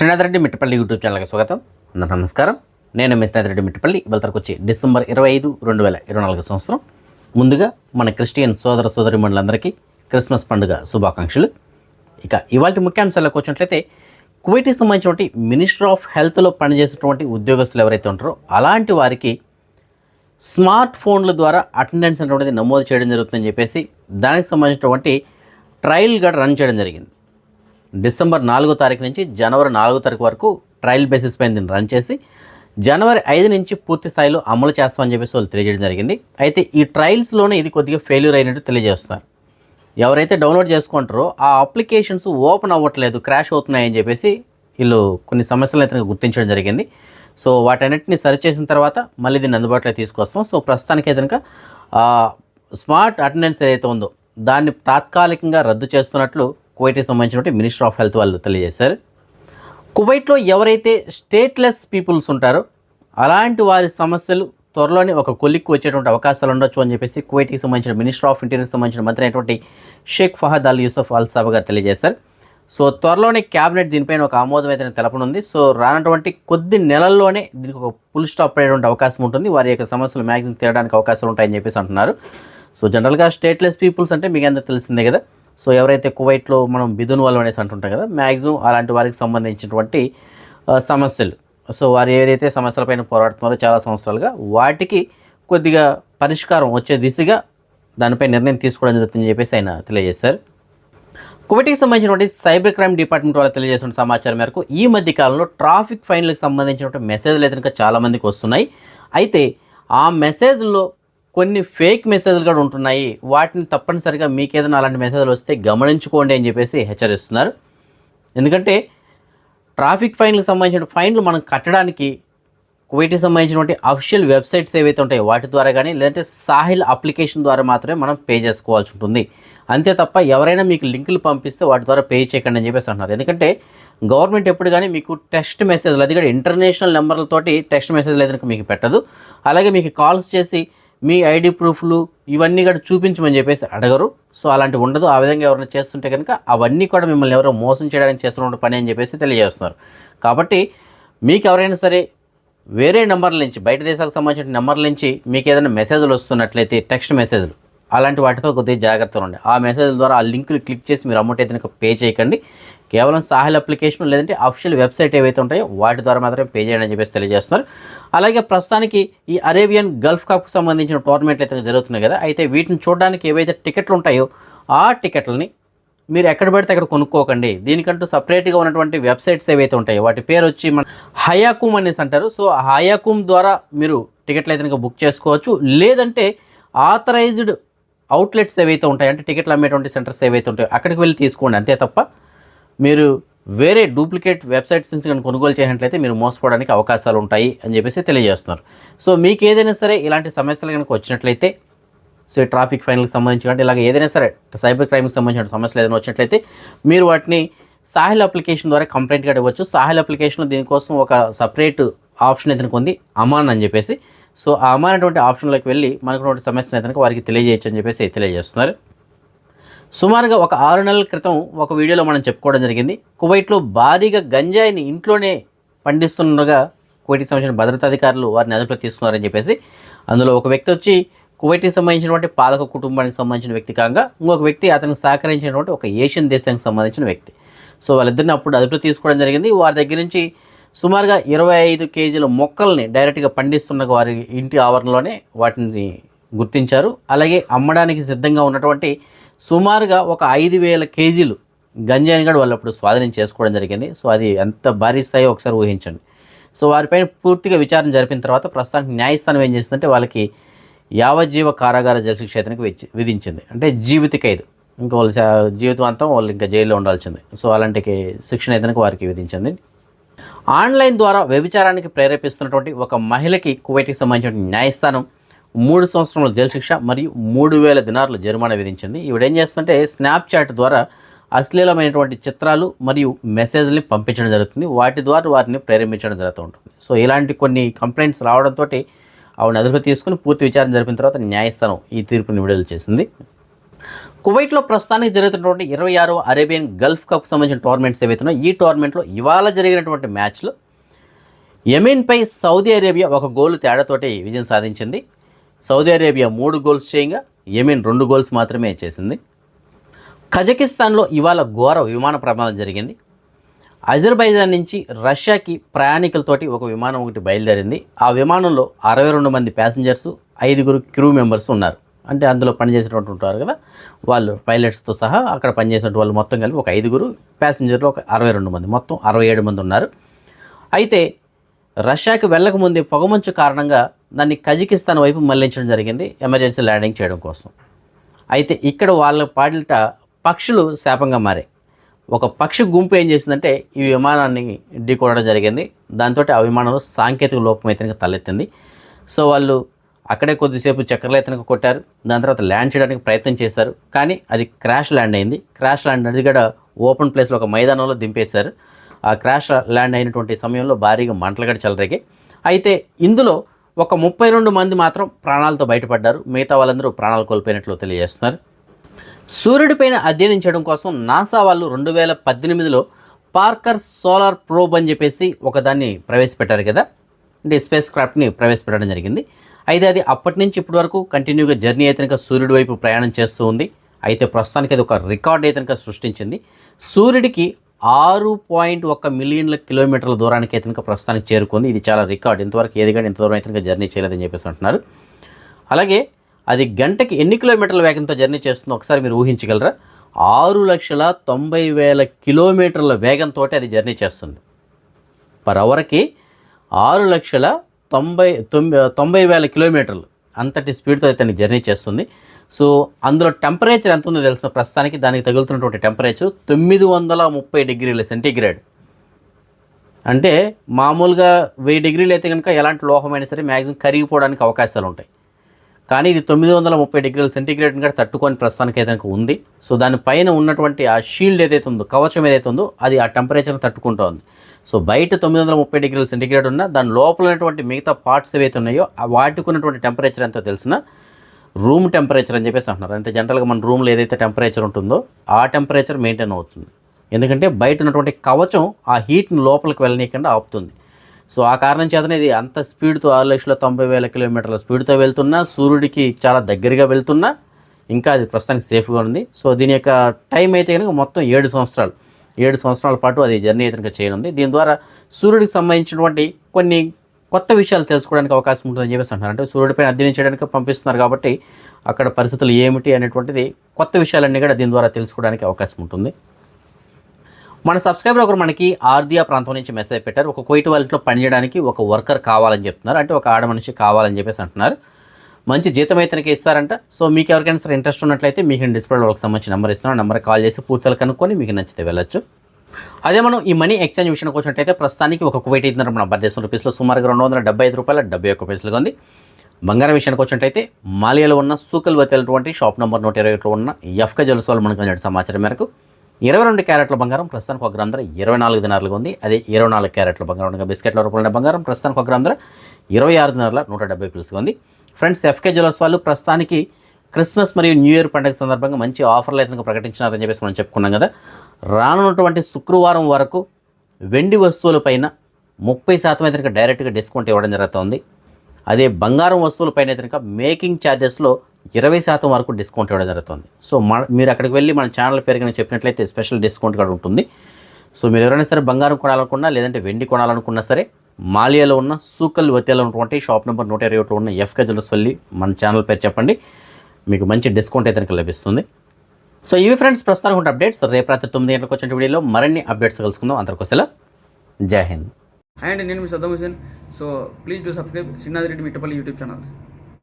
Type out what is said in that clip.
Srinath Reddy Mittapalli YouTube ఛానల్కి స్వాగతం. అందరూ నమస్కారం. నేను మీ శ్రీనాథ్ రెడ్డి మిట్టపల్లి. ఇవాళ వచ్చి డిసెంబర్ ఇరవై ఐదు రెండు వేల ఇరవై నాలుగు సంవత్సరం. ముందుగా మన క్రిస్టియన్ సోదర సోదరిమణులందరికీ క్రిస్మస్ పండుగ శుభాకాంక్షలు. ఇక ఇవాళ ముఖ్యాంశాలకు వచ్చినట్లయితే కువైట్కి సంబంధించినటువంటి మినిస్టర్ ఆఫ్ హెల్త్లో పనిచేసేటువంటి ఉద్యోగస్తులు ఎవరైతే ఉంటారో అలాంటి వారికి స్మార్ట్ ఫోన్ల ద్వారా అటెండెన్స్ అనేటువంటిది నమోదు చేయడం జరుగుతుందని చెప్పేసి దానికి సంబంధించినటువంటి ట్రయల్ కూడా రన్ చేయడం జరిగింది. డిసెంబర్ నాలుగో తారీఖు నుంచి జనవరి నాలుగో తారీఖు వరకు ట్రయల్ బేసిస్ పైన దీన్ని రన్ చేసి జనవరి ఐదు నుంచి పూర్తి స్థాయిలో అమలు చేస్తామని చెప్పేసి వాళ్ళు తెలియజేయడం జరిగింది. అయితే ఈ ట్రయల్స్లోనే ఇది కొద్దిగా ఫెయిల్యూర్ అయినట్టు తెలియజేస్తున్నారు. ఎవరైతే డౌన్లోడ్ చేసుకుంటారో ఆ అప్లికేషన్స్ ఓపెన్ అవ్వట్లేదు క్రాష్ అవుతున్నాయని చెప్పేసి వీళ్ళు కొన్ని సమస్యలను అయితే గుర్తించడం జరిగింది. సో వాటన్నిటిని సరిచేసిన తర్వాత మళ్ళీ దీన్ని అందుబాటులో తీసుకొస్తాం. సో ప్రస్తుతానికి అయితే కనుక స్మార్ట్ అటెండెన్స్ ఏదైతే ఉందో దాన్ని తాత్కాలికంగా రద్దు చేస్తున్నట్లు కువైట్కి సంబంధించినటువంటి మినిస్టర్ ఆఫ్ హెల్త్ వాళ్ళు తెలియజేశారు. కువైట్లో ఎవరైతే స్టేట్లెస్ పీపుల్స్ ఉంటారో అలాంటి వారి సమస్యలు త్వరలోనే ఒక కొలిక్కి వచ్చేటువంటి అవకాశాలు ఉండొచ్చు అని చెప్పేసి కువైట్కి సంబంధించిన మినిస్టర్ ఆఫ్ ఇంటీరియర్కి సంబంధించిన మంత్రి అయినటువంటి షేక్ ఫహద్ అల్ యూసఫ్ అల్ సాబ్ గారు తెలియజేశారు. సో త్వరలోనే క్యాబినెట్ దీనిపైన ఒక ఆమోదం అయితే తెలపనుంది. సో రానటువంటి కొద్ది నెలల్లోనే దీనికి ఒక ఫుల్ స్టాప్ అయ్యేటువంటి అవకాశం ఉంటుంది. వారి యొక్క సమస్యలు మ్యాక్సిమం తీరడానికి అవకాశాలు ఉంటాయని చెప్పేసి అంటున్నారు. సో జనరల్గా స్టేట్లెస్ పీపుల్స్ అంటే మీకు అందరూ తెలిసిందే కదా. సో ఎవరైతే కువైట్లో మనం బిదున్ వాళ్ళు అనేసి అంటుంటాం కదా మ్యాక్సిమం అలాంటి వారికి సంబంధించినటువంటి సమస్యలు. సో వారు ఏదైతే సమస్యలపైన పోరాడుతున్నారో చాలా సంవత్సరాలుగా వాటికి కొద్దిగా పరిష్కారం వచ్చే దిశగా దానిపై నిర్ణయం తీసుకోవడం జరుగుతుందని చెప్పేసి ఆయన తెలియజేశారు. కువైట్కి సంబంధించినటువంటి సైబర్ క్రైమ్ డిపార్ట్మెంట్ వాళ్ళు తెలియజేసిన సమాచారం మేరకు ఈ మధ్య కాలంలో ట్రాఫిక్ ఫైన్లకు సంబంధించినటువంటి మెసేజ్లు అయితే కనుక చాలామందికి వస్తున్నాయి. అయితే ఆ మెసేజ్లో కొన్ని ఫేక్ మెసేజ్లు కూడా ఉంటున్నాయి. వాటిని తప్పనిసరిగా మీకు ఏదైనా అలాంటి మెసేజ్లు వస్తే గమనించుకోండి అని చెప్పేసి హెచ్చరిస్తున్నారు. ఎందుకంటే ట్రాఫిక్ ఫైన్లకు సంబంధించిన ఫైన్లు మనం కట్టడానికి కువైట్కి సంబంధించినటువంటి అఫిషియల్ వెబ్సైట్స్ ఏవైతే ఉంటాయో వాటి ద్వారా కానీ లేదంటే సాహిల్ అప్లికేషన్ ద్వారా మాత్రమే మనం పే చేసుకోవాల్సి ఉంటుంది. అంతే తప్ప ఎవరైనా మీకు లింకులు పంపిస్తే వాటి ద్వారా పే చేయకండి అని చెప్పేసి అంటున్నారు. ఎందుకంటే గవర్నమెంట్ ఎప్పుడు కానీ మీకు టెక్స్ట్ మెసేజ్లు అది కూడా ఇంటర్నేషనల్ నెంబర్లతోటి టెక్స్ట్ మెసేజ్లు అయితే మీకు పెట్టదు. అలాగే మీకు కాల్స్ చేసి మీ ఐడి ప్రూఫ్లు ఇవన్నీ కూడా చూపించమని చెప్పేసి అడగరు. సో అలాంటివి ఉండదు. ఆ విధంగా ఎవరైనా చేస్తుంటే కనుక అవన్నీ కూడా మిమ్మల్ని ఎవరో మోసం చేయడానికి చేస్తున్న పని అని చెప్పేసి తెలియజేస్తున్నారు. కాబట్టి మీకు ఎవరైనా సరే వేరే నెంబర్ల నుంచి బయట దేశాలకు సంబంధించిన నెంబర్ల నుంచి మీకు ఏదైనా మెసేజ్లు వస్తున్నట్లయితే టెక్స్ట్ మెసేజ్లు అలాంటి వాటితో కొద్దిగా జాగ్రత్తగా ఉండండి. ఆ మెసేజ్ల ద్వారా ఆ లింకులు క్లిక్ చేసి మీరు అమౌంట్ అయితే పే చేయకండి. కేవలం సాహిల్ అప్లికేషన్ లేదంటే అఫీషియల్ వెబ్సైట్ ఏవైతే ఉంటాయో వాటి ద్వారా మాత్రమే పే చేయండి అని చెప్పేసి తెలియజేస్తున్నారు. అలాగే ప్రస్తుతానికి ఈ అరేబియన్ గల్ఫ్ కప్కి సంబంధించిన టోర్నమెంట్లు అయితే జరుగుతున్నాయి కదా అయితే వీటిని చూడడానికి ఏవైతే టికెట్లు ఉంటాయో ఆ టికెట్లని మీరు ఎక్కడ పడితే అక్కడ కొనుక్కోకండి. దీనికంటూ సపరేట్గా ఉన్నటువంటి వెబ్సైట్స్ ఏవైతే ఉంటాయో వాటి పేరు వచ్చి మన హయాకుమ్ అనేసి అంటారు. సో హయాకుమ్ ద్వారా మీరు టికెట్లు అయితే బుక్ చేసుకోవచ్చు. లేదంటే ఆథరైజ్డ్ అవుట్లెట్స్ ఏవైతే ఉంటాయో అంటే టికెట్లు అమ్మేటువంటి సెంటర్స్ ఏవైతే ఉంటాయో అక్కడికి వెళ్ళి తీసుకోండి అంతే తప్ప మీరు వేరే డూప్లికేట్ వెబ్సైట్స్ నుంచి కనుక కొనుగోలు చేసినట్లయితే మీరు మోసపోవడానికి అవకాశాలు ఉంటాయి అని చెప్పేసి తెలియజేస్తున్నారు. సో మీకు ఏదైనా సరే ఇలాంటి సమస్యలు కనుక వచ్చినట్లయితే సో ట్రాఫిక్ ఫైన్లకు సంబంధించి కానీ ఇలాగ ఏదైనా సరే సైబర్ క్రైమ్కి సంబంధించిన సమస్యలు ఏదైనా వచ్చినట్లయితే మీరు వాటిని సాహిల్ అప్లికేషన్ ద్వారా కంప్లైంట్ ఇవ్వచ్చు. సాహిల్ అప్లికేషన్లో దీనికోసం ఒక సపరేట్ ఆప్షన్ అయితే ఉంది అమాన్ అని చెప్పేసి. సో ఆ అమాన్ అటువంటి ఆప్షన్లోకి వెళ్ళి మనకున్నటువంటి సమస్యను అయితే వారికి తెలియజేయచ్చు అని చెప్పేసి తెలియజేస్తున్నారు. సుమారుగా ఒక ఆరు నెలల క్రితం ఒక వీడియోలో మనం చెప్పుకోవడం జరిగింది. కువైట్లో భారీగా గంజాయిని ఇంట్లోనే పండిస్తుండగా కువైట్కి సంబంధించిన భద్రతాధికారులు వారిని అదుపులో తీసుకున్నారని చెప్పేసి అందులో ఒక వ్యక్తి వచ్చి కువైట్కి సంబంధించినటువంటి పాలక కుటుంబానికి సంబంధించిన వ్యక్తి కాగా ఇంకొక వ్యక్తి అతనికి సహకరించినటువంటి ఒక ఏషియన్ దేశానికి సంబంధించిన వ్యక్తి. సో వాళ్ళిద్దరిని అప్పుడు అదుపులో తీసుకోవడం జరిగింది. వారి దగ్గర నుంచి సుమారుగా ఇరవై ఐదు కేజీల మొక్కల్ని డైరెక్ట్గా పండిస్తున్న వారి ఇంటి ఆవరణలోనే వాటిని గుర్తించారు. అలాగే అమ్మడానికి సిద్ధంగా ఉన్నటువంటి సుమారుగా ఒక ఐదు వేల కేజీలు గంజాయిని కూడా వాళ్ళు అప్పుడు స్వాధీనం చేసుకోవడం జరిగింది. సో అది ఎంత భారీ స్థాయి ఒకసారి ఊహించండి. సో వారిపైన పూర్తిగా విచారణ జరిపిన తర్వాత ప్రస్తుతానికి న్యాయస్థానం ఏం చేసిందంటే వాళ్ళకి యావజ్జీవ కారాగార జలశిక్ష క్షేత్రానికి విధించింది. అంటే జీవిత ఖైదు. ఇంకా వాళ్ళు జీవితాంతం వాళ్ళు ఇంకా జైల్లో ఉండాల్సింది. సో అలాంటి శిక్షణ ఏదైనా వారికి విధించింది. ఆన్లైన్ ద్వారా వ్యభిచారానికి ప్రేరేపిస్తున్నటువంటి ఒక మహిళకి కువైట్కి సంబంధించిన న్యాయస్థానం మూడు సంవత్సరముల జైలు శిక్ష మరియు మూడు వేల దినార్లు జరిమానా విధించింది. ఈవిడేం చేస్తుంటే స్నాప్చాట్ ద్వారా అశ్లీలమైనటువంటి చిత్రాలు మరియు మెసేజ్ని పంపించడం జరుగుతుంది. వాటి ద్వారా వారిని ప్రేరేపించడం జరుగుతూ ఉంటుంది. సో ఇలాంటి కొన్ని కంప్లైంట్స్ రావడంతో ఆవిడ అదుపు తీసుకుని పూర్తి విచారణ జరిపిన తర్వాత న్యాయస్థానం ఈ తీర్పుని విడుదల చేసింది. కువైట్లో ప్రస్తుతానికి జరుగుతున్నటువంటి ఇరవై ఆరో అరేబియన్ గల్ఫ్ కప్ సంబంధించిన టోర్నమెంట్స్ ఏవైతున్నాయో ఈ టోర్నమెంట్లో ఇవాళ జరిగినటువంటి మ్యాచ్లో. యమీన్పై సౌదీ అరేబియా ఒక గోల్ తేడాతోటి విజయం సాధించింది. సౌదీ అరేబియా మూడు గోల్స్ చేయగా యమీన్ రెండు గోల్స్ మాత్రమే చేసింది. కజకిస్తాన్లో ఇవాళ ఘోర విమాన ప్రమాదం జరిగింది. అజర్బైజాన్ నుంచి రష్యాకి ప్రయాణికులతోటి ఒక విమానం ఒకటి బయలుదేరింది. ఆ విమానంలో అరవై రెండు మంది ప్యాసింజర్స్ ఐదుగురు క్రూ మెంబర్స్ ఉన్నారు. అంటే అందులో పనిచేసినటువంటి ఉంటారు కదా వాళ్ళు పైలట్స్తో సహా అక్కడ పనిచేసినటువంటి వాళ్ళు మొత్తం కలిపి ఒక ఐదుగురు ప్యాసింజర్లు ఒక అరవై రెండు మంది మొత్తం అరవై ఏడు మంది ఉన్నారు. అయితే రష్యాకి వెళ్ళకముందే పొగమంచు కారణంగా దాన్ని కజకిస్తాన్ వైపు మళ్ళించడం జరిగింది. ఎమర్జెన్సీ ల్యాండింగ్ చేయడం కోసం. అయితే ఇక్కడ వాళ్ళ పాడిట పక్షులు శాపంగా మారాయి. ఒక పక్షి గుంపు ఏం చేసిందంటే ఈ విమానాన్ని ఢీకొనడం జరిగింది. దాంతో ఆ విమానంలో సాంకేతిక లోపం అయితే తలెత్తింది. సో వాళ్ళు అక్కడే కొద్దిసేపు చక్రలేతనకు కొట్టారు. దాని తర్వాత ల్యాండ్ చేయడానికి ప్రయత్నం చేశారు. కానీ అది క్రాష్ ల్యాండ్ అయింది. క్రాష్ ల్యాండ్ అది కూడా ఓపెన్ ప్లేస్లో ఒక మైదానంలో దింపేశారు. ఆ క్రాష్ ల్యాండ్ అయినటువంటి సమయంలో భారీగా మంటలు కూడా చెలరేగాయి అయితే ఇందులో ఒక ముప్పై రెండు మంది మాత్రం ప్రాణాలతో బయటపడ్డారు. మిగతా వాళ్ళందరూ ప్రాణాలు కోల్పోయినట్లు తెలియజేస్తున్నారు. సూర్యుడిపైన అధ్యయనం చేయడం కోసం నాసా వాళ్ళు రెండు వేల పద్దెనిమిదిలో పార్కర్ సోలార్ ప్రోబ్ అని చెప్పేసి ఒకదాన్ని ప్రవేశపెట్టారు కదా. అంటే స్పేస్ క్రాఫ్ట్ని ప్రవేశపెట్టడం జరిగింది. అయితే అది అప్పటి నుంచి ఇప్పటి వరకు కంటిన్యూగా జర్నీ అయితే కనుక సూర్యుడి వైపు ప్రయాణం చేస్తూ ఉంది. అయితే ప్రస్తుతానికి అది ఒక రికార్డ్ అయితే కనుక సృష్టించింది. సూర్యుడికి ఆరు పాయింట్ ఒక మిలియన్ల కిలోమీటర్ల దూరానికి అయితే ఇంకా ప్రస్తుతానికి చేరుకుంది. ఇది చాలా రికార్డ్. ఇంతవరకు ఏది కానీ ఇంత దూరం అయితే ఇంకా జర్నీ చేయలేదని చెప్పేసి అంటున్నారు. అలాగే అది గంటకి ఎన్ని కిలోమీటర్ల వేగంతో జర్నీ చేస్తుందో ఒకసారి మీరు ఊహించగలరా? ఆరు లక్షల తొంభై వేల కిలోమీటర్ల వేగంతో అది జర్నీ చేస్తుంది. పర్ అవర్కి ఆరు లక్షల తొంభై తొంభై తొంభై వేల కిలోమీటర్లు. అంతటి స్పీడ్తో అయితే జర్నీ చేస్తుంది. సో అందులో టెంపరేచర్ ఎంత ఉందో తెలిసిన ప్రస్తుతానికి దానికి తగులుతున్నటువంటి టెంపరేచర్ తొమ్మిది వందల ముప్పై డిగ్రీల సెంటీగ్రేడ్ అంటే మామూలుగా వెయ్యి డిగ్రీలు అయితే కనుక ఎలాంటి లోహమైనా సరే మ్యాక్సిమం కరిగిపోవడానికి అవకాశాలు ఉంటాయి. కానీ ఇది తొమ్మిది వందల ముప్పై డిగ్రీల సెంటీగ్రేడ్ కూడా తట్టుకొని ప్రస్తుతానికి అయితే ఉంది. సో దానిపైన ఉన్నటువంటి ఆ షీల్డ్ ఏదైతే ఉందో కవచం ఏదైతే ఉందో అది ఆ టెంపరేచర్ని తట్టుకుంటూ ఉంది సో బయట తొమ్మిది వందల ముప్పై డిగ్రీల సెంటిగ్రేడ్ ఉన్న దాని లోపల ఉన్నటువంటి మిగతా పార్ట్స్ ఏవైతే ఉన్నాయో ఆ వాటికి ఉన్నటువంటి టెంపరేచర్ ఎంతో తెలిసిన రూమ్ టెంపరేచర్ అని చెప్పేసి అంటున్నారు. అంటే జనరల్గా మన రూమ్లో ఏదైతే టెంపరేచర్ ఉంటుందో ఆ టెంపరేచర్ మెయింటైన్ అవుతుంది. ఎందుకంటే బయట ఉన్నటువంటి కవచం ఆ హీట్ని లోపలికి వెళ్ళనీయకుండా ఆపుతుంది. సో ఆ కారణం చేతనే ఇది అంత స్పీడ్తో ఆరు లక్షల తొంభై వేల కిలోమీటర్ల స్పీడ్తో వెళ్తున్నా సూర్యుడికి చాలా దగ్గరగా వెళ్తున్నా ఇంకా అది ప్రస్తుతానికి సేఫ్గా ఉంది. సో దీని యొక్క టైం అయితే కనుక మొత్తం ఏడు సంవత్సరాలు. ఏడు సంవత్సరాల పాటు అది జర్నీ అయితే చేయనుంది. దీని ద్వారా సూర్యుడికి సంబంధించినటువంటి కొన్ని కొత్త విషయాలు తెలుసుకోవడానికి అవకాశం ఉంటుందని చెప్పేసి అంటున్నారు. అంటే సూర్యుడిపైన అధ్యయనం చేయడానికి పంపిస్తున్నారు కాబట్టి అక్కడ పరిస్థితులు ఏమిటి అనేటువంటిది కొత్త విషయాలన్నీ కూడా దీని ద్వారా తెలుసుకోవడానికి అవకాశం ఉంటుంది. మన సబ్స్క్రైబర్ ఒకరు మనకి ఆర్దియా ప్రాంతం నుంచి మెసేజ్ పెట్టారు. ఒక కోయిట్ వాళ్ళలో పనిచేయడానికి ఒక వర్కర్ కావాలని చెప్తున్నారు. అంటే ఒక ఆడ మనిషి కావాలని చెప్పేసి అంటున్నారు. మంచి జీతం అయితే ఇస్తారంట. సో మీకు ఎవరికైనా సరే ఇంట్రెస్ట్ ఉన్నట్లయితే మీకు నేను డిస్ప్లే వాళ్ళకి సంబంధించి నెంబర్ ఇస్తున్నాను. నెంబర్ కాల్ చేసి పూర్తిగా కనుక్కొని మీకు నచ్చితే వెళ్ళొచ్చు. అదే మనం ఈ మనీ ఎక్స్చేంజ్ విషయానికి వచ్చినట్టయితే ప్రస్తుతానికి ఒక కువైట్ అయితే మన భారతదేశం రూపీస్లో సుమారుగా రెండు వందల డెబ్బై ఐదు రూపాయల డెబ్బై ఒక్క పైసలుగా ఉంది. బంగారం విషయానికి వచ్చినట్టయితే మాలియాలో ఉన్న సూకల్ వతేలటువంటి షాప్ నెంబర్ నూట ఇరవై ఒకటిలో ఉన్న ఎఫ్క జలుసు వాళ్ళు మనకు అందిన సమాచారం మేరకు ఇరవై రెండు క్యారెట్ల బంగారం ప్రస్తుతానికి ఒక గ్రామ ధర ఇరవై నాలుగు దినాలుగా ఉంది. అదే ఇరవై నాలుగు క్యారెట్ల బంగారం బిస్కెట్ల రూపాయల బంగారం ప్రస్తుతానికి ఒక గ్రామ ధర ఇరవై ఆరు దినాల నూట డెబ్బై పిలుసుగా ఉంది. ఫ్రెండ్స్ ఎఫ్కే జ్యువెలర్స్ వాళ్ళు ప్రస్తుతానికి క్రిస్మస్ మరియు న్యూ ఇయర్ పండుగ సందర్భంగా మంచి ఆఫర్లు అయితే ప్రకటించినారని చెప్పేసి మనం చెప్పుకున్నాం కదా. రానున్నటువంటి శుక్రవారం వరకు వెండి వస్తువులపైన ముప్పై శాతం అయితే డైరెక్ట్గా డిస్కౌంట్ ఇవ్వడం జరుగుతుంది. అదే బంగారం వస్తువులపైన అయితే మేకింగ్ ఛార్జెస్లో ఇరవై శాతం వరకు డిస్కౌంట్ ఇవ్వడం జరుగుతుంది. సో మన మీరు అక్కడికి వెళ్ళి మన ఛానల్ పేరు కనుక చెప్పినట్లయితే స్పెషల్ డిస్కౌంట్ కూడా ఉంటుంది. సో మీరు ఎవరైనా సరే బంగారం కొనాలనుకున్నా లేదంటే వెండి కొనాలనుకున్నా సరే మాలియాలో ఉన్న సూకల్ వతేలో ఉన్నటువంటి షాప్ నెంబర్ నూట ఇరవై ఒకటిలో ఉన్న ఎఫ్కే గజల్స్ వెళ్ళి మన ఛానల్ పేరు చెప్పండి. మీకు మంచి డిస్కౌంట్ అయితే కనుక లభిస్తుంది. సో ఇవి ఫ్రెండ్స్ ప్రస్తుతానికి ఉన్న అప్డేట్స్ రేపు రాత్రి తొమ్మిది గంటలకు వచ్చిన వీడియోలో మరిన్ని అప్డేట్స్ కలుసుకుందాం. అందరికోసలా జై హింద్. హాయ్ అండి నేను మీ Saddam Hussain so please do subscribe Srinath Reddy Mittapalli YouTube channel